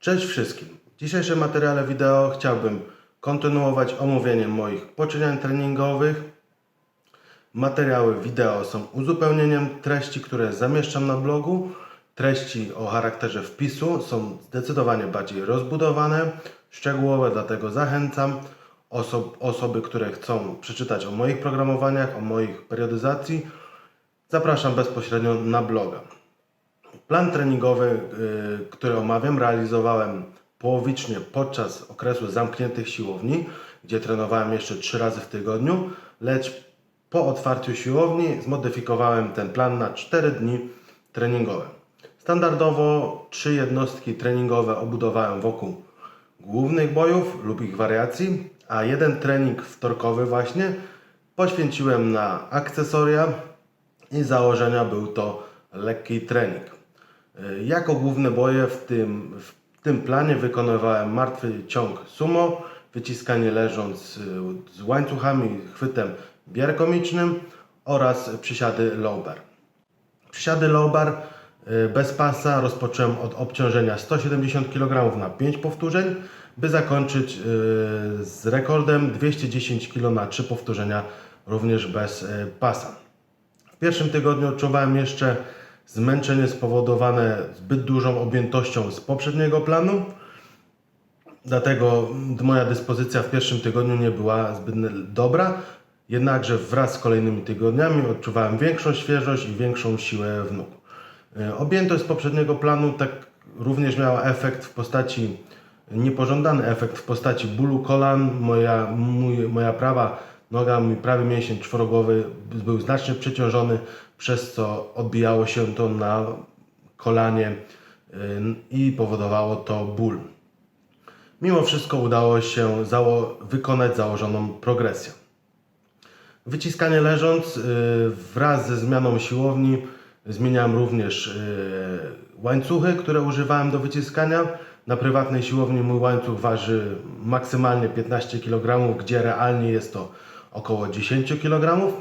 Cześć wszystkim. W dzisiejszym materiale wideo chciałbym kontynuować omówienie moich poczynań treningowych. Materiały wideo są uzupełnieniem treści, które zamieszczam na blogu. Treści o charakterze wpisu są zdecydowanie bardziej rozbudowane, szczegółowe, dlatego zachęcam oso- osoby, które chcą przeczytać o moich programowaniach, o moich periodyzacji. Zapraszam bezpośrednio na bloga. Plan treningowy, y, który omawiam, realizowałem połowicznie podczas okresu zamkniętych siłowni, gdzie trenowałem jeszcze 3 razy w tygodniu, lecz po otwarciu siłowni zmodyfikowałem ten plan na 4 dni treningowe. Standardowo trzy jednostki treningowe obudowałem wokół głównych bojów lub ich wariacji, a jeden trening wtorkowy właśnie poświęciłem na akcesoria i założenia był to lekki trening. Y, Jako główne boje w tym, w tym planie wykonywałem martwy ciąg sumo, wyciskanie leżąc y, z łańcuchami, chwytem bierkomicznym oraz przysiady low bar. Przysiady low bar y, bez pasa rozpocząłem od obciążenia 170 kg na 5 powtórzeń, by zakończyć z rekordem 210 kg na 3 powtórzenia również bez pasa. W pierwszym tygodniu odczuwałem jeszcze zmęczenie spowodowane zbyt dużą objętością z poprzedniego planu. Dlatego moja dyspozycja w pierwszym tygodniu nie była zbyt dobra. Jednakże wraz z kolejnymi tygodniami odczuwałem większą świeżość i większą siłę w nóg. E, Objętość z poprzedniego planu tak również miała efekt w postaci, niepożądany efekt w postaci bólu kolan. Moja, mój, moja prawa noga, mój prawy mięsień czworogłowy był znacznie przeciążony, przez co odbijało się to na kolanie y, i powodowało to ból. Mimo wszystko udało się zało- wykonać założoną progresję. Wyciskanie leżąc y, wraz ze zmianą siłowni zmieniałem również y, łańcuchy, które używałem do wyciskania. Na prywatnej siłowni mój łańcuch waży maksymalnie 15 kg, gdzie realnie jest to około 10 kg,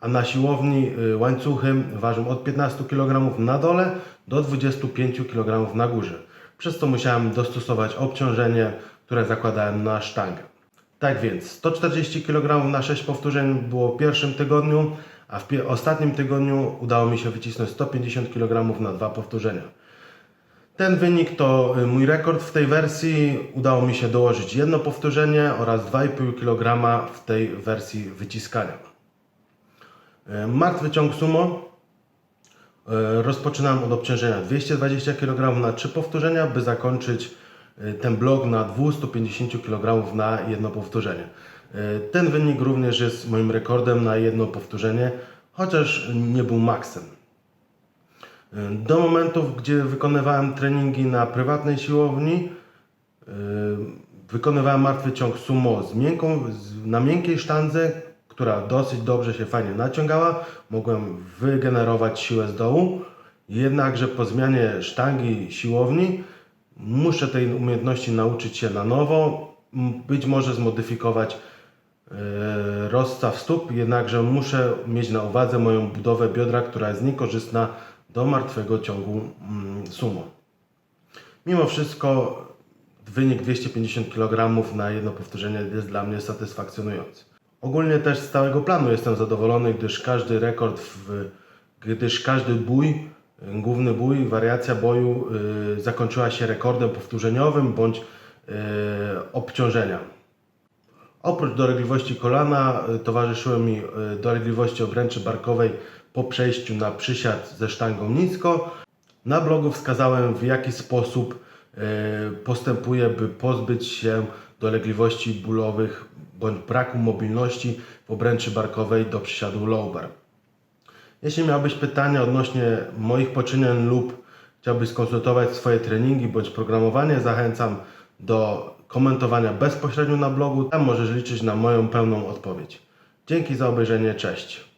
a na siłowni y, łańcuchy ważą od 15 kg na dole do 25 kg na górze. Przez to musiałem dostosować obciążenie, które zakładałem na sztangę. Tak więc 140 kg na 6 powtórzeń było w pierwszym tygodniu, a w ostatnim tygodniu udało mi się wycisnąć 150 kg na dwa powtórzenia. Ten wynik to y, mój rekord w tej wersji. Udało mi się dołożyć jedno powtórzenie oraz 2,5 kg w tej wersji wyciskania. Y, Martwy ciąg sumo y, rozpoczynam od obciążenia 220 kg na 3 powtórzenia, by zakończyć ten blok na 250 kg na jedno powtórzenie. Ten wynik również jest moim rekordem na jedno powtórzenie, chociaż nie był maksem. Do momentów, gdzie wykonywałem treningi na prywatnej siłowni, yy, wykonywałem martwy ciąg sumo z miękką, na miękkiej sztandze, która dosyć dobrze się fajnie naciągała. Mogłem wygenerować siłę z dołu. Jednakże po zmianie sztangi siłowni muszę tej umiejętności nauczyć się na nowo. Być może zmodyfikować e, rozstaw stóp, jednakże muszę mieć na uwadze moją budowę biodra, która jest niekorzystna do martwego ciągu mm, sumo. Mimo wszystko wynik 250 kg na jedno powtórzenie jest dla mnie satysfakcjonujący. Ogólnie też z całego planu jestem zadowolony, gdyż każdy rekord, w, gdyż każdy bój, główny bój, wariacja boju y, zakończyła się rekordem powtórzeniowym bądź y, obciążenia. Oprócz dolegliwości kolana y, towarzyszyły mi y, dolegliwości obręczy barkowej po przejściu na przysiad ze sztangą nisko. Na blogu wskazałem w jaki sposób y, postępuję, by pozbyć się dolegliwości bólowych bądź braku mobilności w obręczy barkowej do przysiadu low. Jeśli miałbyś pytania odnośnie moich poczynań lub chciałbyś skonsultować swoje treningi bądź programowanie, zachęcam do komentowania bezpośrednio na blogu. Tam możesz liczyć na moją pełną odpowiedź. Dzięki za obejrzenie, cześć.